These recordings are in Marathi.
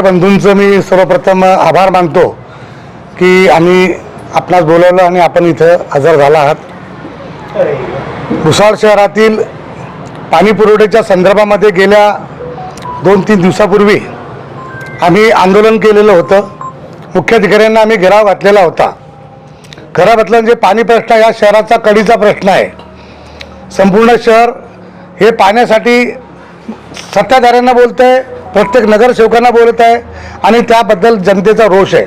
बंधूंचं मी सर्वप्रथम आभार मानतो की आम्ही आपणास बोलवलं आणि आपण इथं हजर झाला आहात. भुसाळ शहरातील पाणी पुरवठ्याच्या संदर्भामध्ये गेल्या दोन तीन दिवसापूर्वी आम्ही आंदोलन केलेलं होतं. मुख्याधिकाऱ्यांना आम्ही घेराव घातलेला होता. खरं म्हटलं म्हणजे पाणी प्रश्न या शहराचा कडीचा प्रश्न आहे. संपूर्ण शहर हे पाण्यासाठी सत्ताधाऱ्यांना बोलतं आहे प्रत्येक नगरसेवकांना बोलत आहे आणि त्याबद्दल जनतेचा रोष आहे.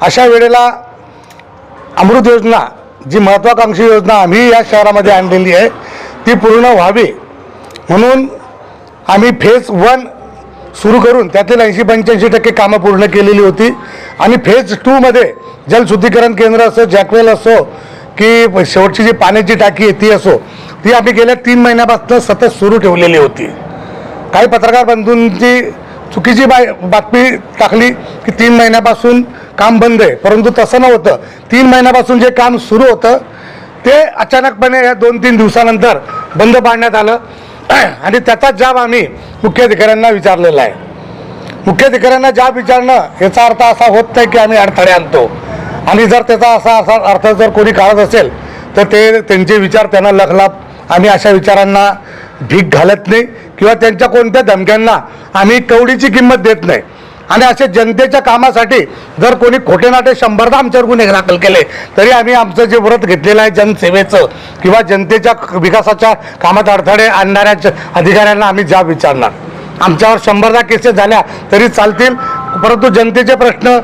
अशा वेळेला अमृत योजना जी महत्त्वाकांक्षी योजना आम्ही या शहरामध्ये आणलेली आहे ती पूर्ण व्हावी. म्हणून आम्ही फेज वन सुरू करून त्यातील ऐंशी पंच्याऐंशी टक्के कामं पूर्ण केलेली होती. आणि फेज टूमध्ये जलशुद्धीकरण केंद्र असो जॅकवेल असो की शेवटची जी पाण्याची टाकी आहे ती असो ती आम्ही गेल्या तीन महिन्यापासून सतत सुरू ठेवलेली होती. काही पत्रकार बंधूंची चुकीची बाय बातमी टाकली की तीन महिन्यापासून काम बंद आहे. परंतु तसं नव्हतं. तीन महिन्यापासून जे काम सुरू होतं ते अचानकपणे या दोन तीन दिवसानंतर बंद पाडण्यात आलं. आणि त्याचा जाब आम्ही मुख्य अधिकाऱ्यांना विचारलेला आहे. मुख्य अधिकाऱ्यांना जाब विचारणं याचा अर्थ असा होत नाही की आम्ही अडथळे आणतो. आणि जर त्याचा असा असा अर्थ जर कोणी काढत असेल तर ते त्यांचे विचार त्यांना लखलाप आम्ही अशा विचारांना भीक घालत नाही. किंवा त्यांच्या कोणत्या धमक्यांना आम्ही कवडीची किंमत देत नाही. आणि असे जनतेच्या कामासाठी जर कोणी खोटे नाटे शंभरदा आमच्यावर गुन्हे दाखल केले तरी आम्ही आमचं जे व्रत घेतलेलं आहे जनसेवेचं किंवा जनतेच्या विकासाच्या कामात अडथळे आणणाऱ्या अधिकाऱ्यांना आम्ही जाब विचारणार. आमच्यावर शंभरदा केसेस झाल्या तरी चालतील. परंतु जनतेचे प्रश्न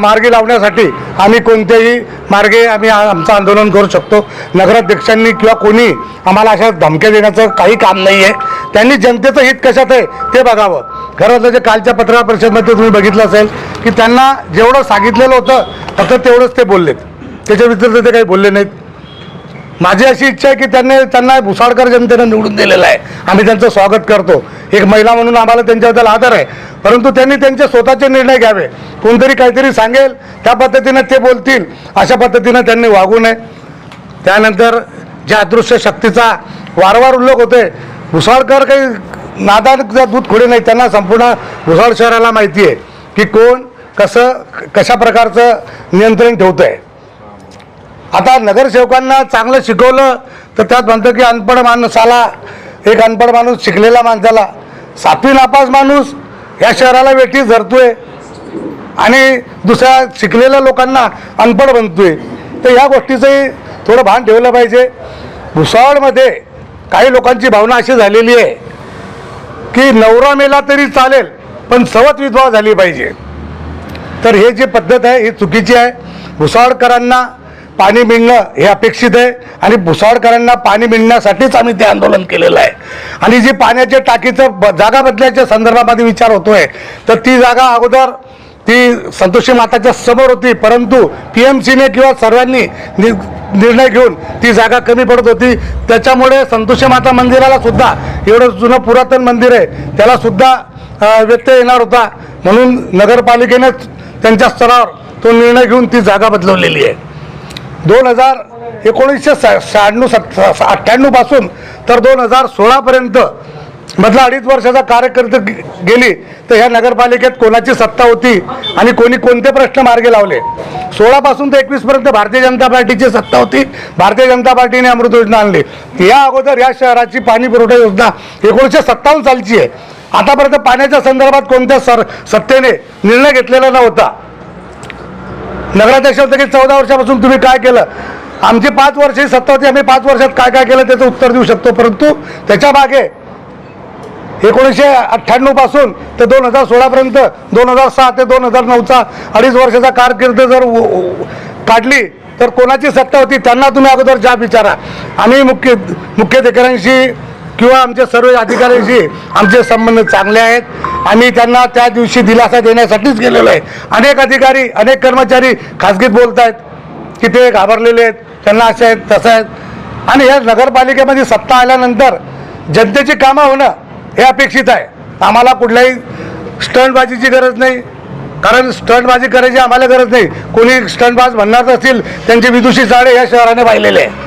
मार्गी लावण्यासाठी आम्ही कोणत्याही मार्गे आम्ही आमचं आंदोलन करू शकतो. नगराध्यक्षांनी किंवा कोणी आम्हाला अशा धमक्या देण्याचं काही काम नाही आहे त्यांनी जनतेचं हित कशात आहे ते बघावं. खरं तर कालच्या पत्रकार परिषदेमध्ये तुम्ही बघितलं असेल की त्यांना जेवढं सांगितलेलं होतं फक्त तेवढंच ते बोललेत. त्याच्या व्यतिरिक्त ते काही बोलले नाहीत. माझी अशी इच्छा आहे की त्यांनी त्यांना भुसाळकर जनतेनं निवडून दिलेलं आहे. आम्ही त्यांचं स्वागत करतो. एक महिला म्हणून आम्हाला त्यांच्याबद्दल आदर आहे. परंतु त्यांनी त्यांचे स्वतःचे निर्णय घ्यावे. कोणतरी काहीतरी सांगेल त्या पद्धतीनं ते बोलतील अशा पद्धतीनं त्यांनी वागू नये. त्यानंतर ज्या अदृश्य शक्तीचा वारंवार उल्लेख होते भुसाळकर काही नादान दूध खोडे नाही त्यांना संपूर्ण भुसाळ शहराला माहिती आहे की कोण कसं कशा प्रकारचं नियंत्रण ठेवतं आहे आता नगरसेवकांना चांगलं शिकवलं तर त्यात म्हणतं की अनपढ माणसाला एक अनपढ माणूस शिकलेला माणसाला. सातवी नापास माणूस या शहराला वेठी धरतोय आणि दुसऱ्या शिकलेल्या लोकांना अनपढ बनतोय तर ह्या गोष्टीचंही थोडं भान ठेवलं पाहिजे. भुसावळमध्ये काही लोकांची भावना अशी झालेली आहे की नवरा मेला तरी चालेल पण सवत विधवा झाली पाहिजे. तर हे जी पद्धत आहे ही चुकीची आहे. भुसावळकरांना पाणी मिळणं हे अपेक्षित आहे. आणि भुसावळकरांना पाणी मिळण्यासाठीच आम्ही ते आंदोलन केलेलं आहे. आणि जी पाण्याच्या टाकीचं ब जागा बदलायच्या संदर्भामध्ये विचार होतोय तर ती जागा अगोदर ती संतोषी माताच्या समोर होती परंतु पी एम सीने किंवा सर्वांनी नि निर्णय घेऊन ती जागा कमी पडत होती. त्याच्यामुळे संतोषी माता मंदिराला सुद्धा एवढं जुनं पुरातन मंदिर आहे त्याला सुद्धा व्यत्यय येणार होता. म्हणून नगरपालिकेनेच त्यांच्या स्तरावर तो निर्णय घेऊन ती जागा बदलवलेली आहे. दोन हजार एकोणीसशे सा शहाण्णव सत् अठ्ठ्याण्णवपासून तर दोन हजार सोळापर्यंत मधला अडीच वर्षाचा कार्यकर्ते गेली तर ह्या नगरपालिकेत कोणाची सत्ता होती आणि कोणी कोणते प्रश्न मार्गे लावले? सोळापासून ते एकवीसपर्यंत भारतीय जनता पार्टीची सत्ता होती. भारतीय जनता पार्टीने अमृत योजना आणली. या अगोदर या शहराची पाणी पुरवठा योजना एकोणीसशे सत्तावन्न सालची आहे. आतापर्यंत पाण्याच्या संदर्भात कोणत्या सर सत्तेने निर्णय घेतलेला नव्हता. नगराध्यक्ष होते की चौदा वर्षापासून तुम्ही काय केलं? आमची पाच वर्ष सत्ता होती आम्ही पाच वर्षात काय काय केलं त्याचं उत्तर देऊ शकतो परंतु त्याच्यामागे एकोणीसशे अठ्ठ्याण्णवपासून ते दोन हजार सोळापर्यंत दोन हजार सहा ते दोन हजार नऊचा अडीच वर्षाचा कारकीर्द जर काढली तर कोणाची सत्ता होती? त्यांना तुम्ही अगोदर जाब विचारा. आम्ही मुख्य मुख्याधिकाऱ्यांशी किंवा आमचे सर्व अधिकाऱ्यांशी आमचे संबंध चांगले आहेत. आम्ही त्यांना त्या दिवशी दिलासा देण्यासाठीच गेलेलो आहे. अनेक अधिकारी अनेक कर्मचारी खाजगीत बोलत आहेत की ते घाबरलेले आहेत. त्यांना असे आहेत तसं आहेत. आणि या नगरपालिकेमध्ये सत्ता आल्यानंतर जनतेची कामं होणं हे अपेक्षित आहे. आम्हाला कुठल्याही स्टंटबाजीची गरज नाही. कारण स्टंटबाजी करायची आम्हाला गरज नाही. कोणी स्टंटबाज म्हणणार असतील त्यांचे विदुषी जाळे या शहराने पाहिलेले आहे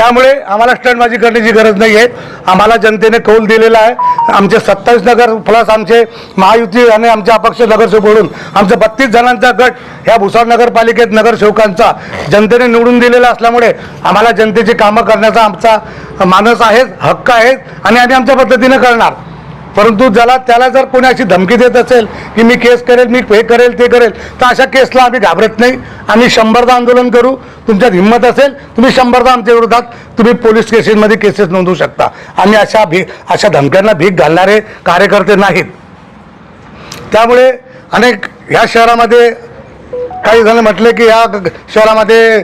त्यामुळे आम्हाला स्टंटबाजी करण्याची गरज नाही आहे. आम्हाला जनतेने कौल दिलेला आहे. आमचे सत्तावीस नगर प्लस आमचे महायुती आणि आमच्या अपक्ष नगरसेवक म्हणून बत्तीस जणांचा गट ह्या भुसार नगरपालिकेत नगरसेवकांचा जनतेने निवडून दिलेला असल्यामुळे आम्हाला जनतेची कामं करण्याचा आमचा मानस आहे हक्क आहे आणि आम्ही आमच्या पद्धतीने करणार. परंतु ज्याला त्याला जर कोणी अशी धमकी देत असेल की मी केस करेल मी हे करेल ते करेल तर अशा केसला आम्ही घाबरत नाही. आम्ही शंभरदा आंदोलन करू. तुमच्यात हिंमत असेल तुम्ही शंभरदा आमच्या विरोधात तुम्ही पोलीस स्टेशनमध्ये केसेस नोंदवू शकता. आम्ही अशा भी अशा धमक्यांना भीक घालणारे कार्यकर्ते नाहीत. त्यामुळे अनेक ह्या शहरामध्ये काही जण म्हटले की ह्या शहरामध्ये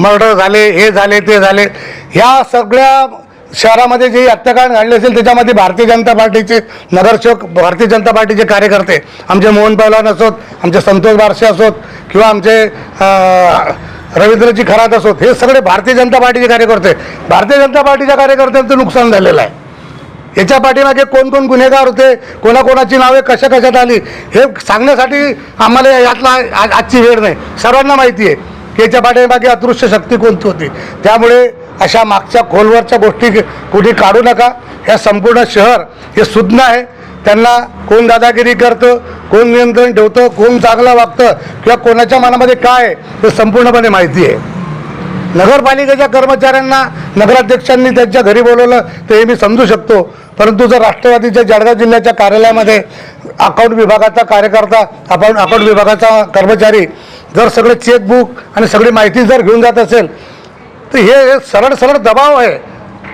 मर्डर झाले हे झाले ते झाले. ह्या सगळ्या शहरामध्ये जे हत्याकांड घडले असेल त्याच्यामध्ये भारतीय जनता पार्टीचे नगरसेवक भारतीय जनता पार्टीचे कार्यकर्ते आमचे मोहन पैलवान असोत आमचे संतोष बारसे असोत किंवा आमचे रवींद्रजी खरात असोत हे सगळे भारतीय जनता पार्टीचे कार्यकर्ते. भारतीय जनता पार्टीच्या कार्यकर्त्यांचं नुकसान झालेलं आहे. याच्या पाठीमागे कोण कोण गुन्हेगार होते कोणाकोणाची नावे कशा कशात आली हे सांगण्यासाठी आम्हाला यातला आजची वेळ नाही. सर्वांना माहिती आहे की याच्या पाठीमागे अदृश्य शक्ती कोणती होती. त्यामुळे अशा मागच्या खोलवरच्या गोष्टी कुठे काढू नका. हे संपूर्ण शहर हे सुज्ञ आहे. त्यांना कोण दादागिरी करतं कोण नियंत्रण ठेवतं कोण चांगलं वागतं किंवा कोणाच्या मनामध्ये काय आहे हे संपूर्णपणे माहिती आहे. नगरपालिकेच्या कर्मचाऱ्यांना नगराध्यक्षांनी त्यांच्या घरी बोलवलं ते हे मी समजू शकतो. परंतु जर राष्ट्रवादीच्या जळगाव जिल्ह्याच्या कार्यालयामध्ये अकाउंट विभागाचा कार्यकर्ता अकाउंट अकाउंट विभागाचा कर्मचारी जर सगळे चेकबुक आणि सगळी माहिती जर घेऊन जात असेल तर हे सरळ सरळ दबाव आहे.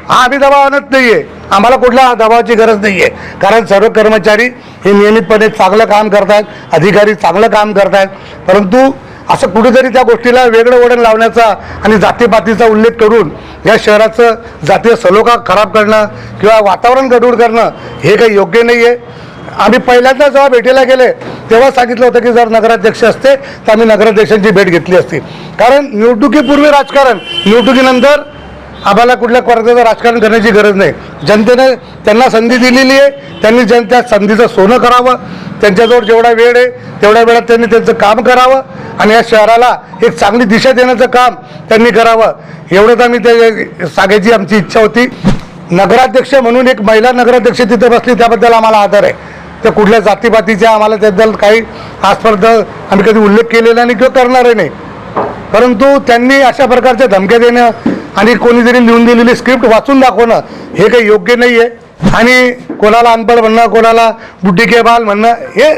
हा आम्ही दबाव आणत नाही आहे आम्हाला कुठल्या दबावाची गरज नाही आहे कारण सर्व कर्मचारी हे नियमितपणे चांगलं काम करतात अधिकारी चांगलं काम करतात परंतु असं कुठेतरी त्या गोष्टीला वेगळं वळण लावण्याचा आणि जातीपातीचा उल्लेख करून या शहराचं जातीय सलोखा खराब करणं किंवा वातावरण गडूळ करणं हे काही योग्य नाही आहे आम्ही पहिल्यांदा जेव्हा भेटीला गेले तेव्हा सांगितलं होतं की जर नगराध्यक्ष असते तर आम्ही नगराध्यक्षांची भेट घेतली असती. कारण निवडणुकीपूर्वी राजकारण निवडणुकीनंतर आम्हाला कुठल्या प्रकारचं राजकारण करण्याची गरज नाही. जनतेने त्यांना संधी दिलेली आहे त्यांनी जन त्या संधीचं सोनं करावं त्यांच्याजवळ जेवढा वेळ आहे तेवढ्या वेळात त्यांनी त्यांचं काम करावं आणि या शहराला एक चांगली दिशा देण्याचं काम त्यांनी करावं. एवढंच आम्ही ते सांगायची आमची इच्छा होती. नगराध्यक्ष म्हणून एक महिला नगराध्यक्ष तिथे बसली त्याबद्दल आम्हाला आदर आहे. त्या कुठल्या जातीपातीच्या आम्हाला त्याबद्दल काही आजपर्यंत आम्ही कधी उल्लेख केलेला नाही किंवा करणारही नाही. परंतु त्यांनी अशा प्रकारच्या धमक्या देणं आणि कोणीतरी लिहून दिलेली स्क्रिप्ट वाचून दाखवणं हे काही योग्य नाही आहे आणि कोणाला अनपड म्हणणं कोणाला बुड्डी बाल म्हणणं हे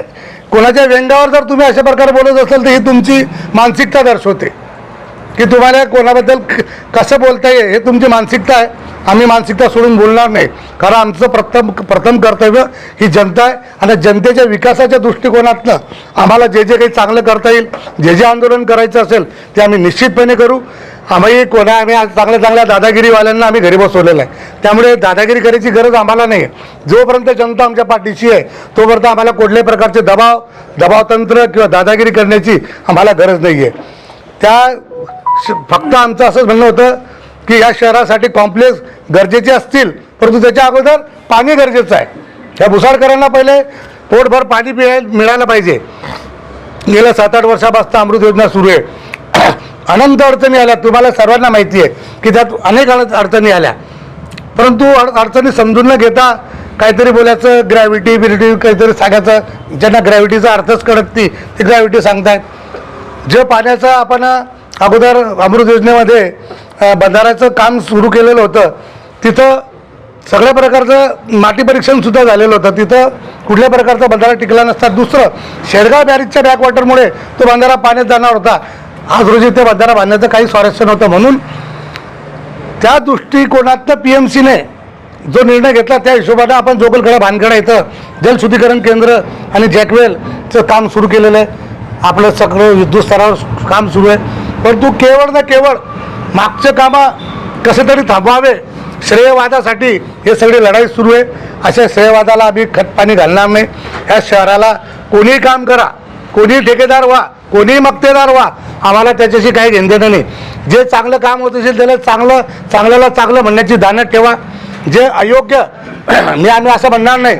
कोणाच्या व्यंगावर जर तुम्ही अशा प्रकारे बोलत असाल तर ही तुमची मानसिकता दर्शवते. की तुम्हाला कोणाबद्दल कसं बोलता येईल हे तुमची मानसिकता आहे. आम्ही मानसिकता सोडून बोलणार नाही. कारण आमचं प्रथम प्रथम कर्तव्य ही जनता आहे आणि जनतेच्या विकासाच्या दृष्टिकोनातनं आम्हाला जे जे काही चांगलं करता येईल जे जे आंदोलन करायचं असेल ते आम्ही निश्चितपणे करू. आम्ही कोणा आम्ही आज चांगल्या चांगल्या दादागिरीवाल्यांना आम्ही घरी बसवलेलं आहे. त्यामुळे दादागिरी करायची गरज आम्हाला नाही आहे. जोपर्यंत जनता आमच्या पाठीशी आहे तोपर्यंत आम्हाला कुठल्याही प्रकारचे दबाव दबावतंत्र किंवा दादागिरी करण्याची आम्हाला गरज नाही आहे त्या श- फक्त आमचं असंच म्हणणं होतं की या शहरासाठी कॉम्प्लेक्स गरजेचे असतील परंतु त्याच्या अगोदर पाणी गरजेचं आहे. या भुसाळकरांना पहिले पोटभर पाणी पिळाय मिळायला पाहिजे. गेल्या सात आठ वर्षापासून अमृत योजना सुरू आहे. अनंत अडचणी आल्या. तुम्हाला सर्वांना माहिती आहे की त्यात अनेक अडचणी आल्या. परंतु अड अडचणी समजून न घेता काहीतरी बोलायचं ग्रॅव्हिटी बिरिटी काहीतरी सांगायचं ज्यांना ग्रॅव्हिटीचा अर्थच कळत नाही ते ग्रॅव्हिटी सांगतायत. जे पाण्याचं आपण अगोदर अमृत योजनेमध्ये बंधाऱ्याचं काम सुरू केलेलं होतं. तिथं सगळ्या प्रकारचं माती परीक्षणसुद्धा झालेलं होतं. तिथं कुठल्या प्रकारचा बंधारा टिकला नसता. दुसरं शेडगाव बॅरेजच्या बॅकवॉटरमुळे तो बंधारा पाण्यात जाणार होता. आज रोजी ते बंधारा बांधण्याचं काही स्वारस्य नव्हतं. म्हणून त्या दृष्टिकोनातनं पी एम सीने जो निर्णय घेतला त्या हिशोबाने आपण जोगलखेडा भानखेडा इथं जलशुद्धीकरण केंद्र आणि जॅकवेलचं काम सुरू केलेलं आहे. आपलं सगळं युद्धस्तरावर काम सुरू आहे. परंतु केवळ ना केवळ मागचं कामं कसं तरी थांबवावे. श्रेयवादासाठी हे सगळी लढाई सुरू आहे. अशा श्रेयवादाला आम्ही खतपाणी घालणार नाही. ह्या शहराला कोणीही काम करा कोणीही ठेकेदार व्हा कोणीही मक्तेदार व्हा आम्हाला त्याच्याशी काही घेणं नाही. जे चांगलं काम होत असेल त्याला चांगलं चांगल्याला चांगलं म्हणण्याची दानत ठेवा. जे अयोग्य मी आम्ही असं म्हणणार नाही.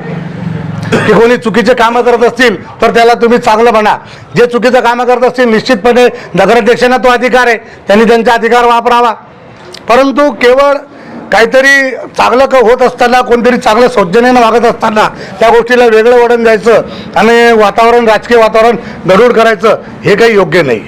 की कोणी चुकीचे कामं करत असतील तर त्याला तुम्ही चांगलं म्हणा. जे चुकीचं कामं करत असतील निश्चितपणे नगराध्यक्षांना तो अधिकार आहे. त्यांनी त्यांचा अधिकार वापरावा. परंतु केवळ काहीतरी चांगलं का होत असताना कोणतरी चांगलं सौजन्यानं वागत असताना त्या गोष्टीला वेगळं वळण द्यायचं आणि वातावरण राजकीय वातावरण गडूड करायचं हे काही योग्य नाही.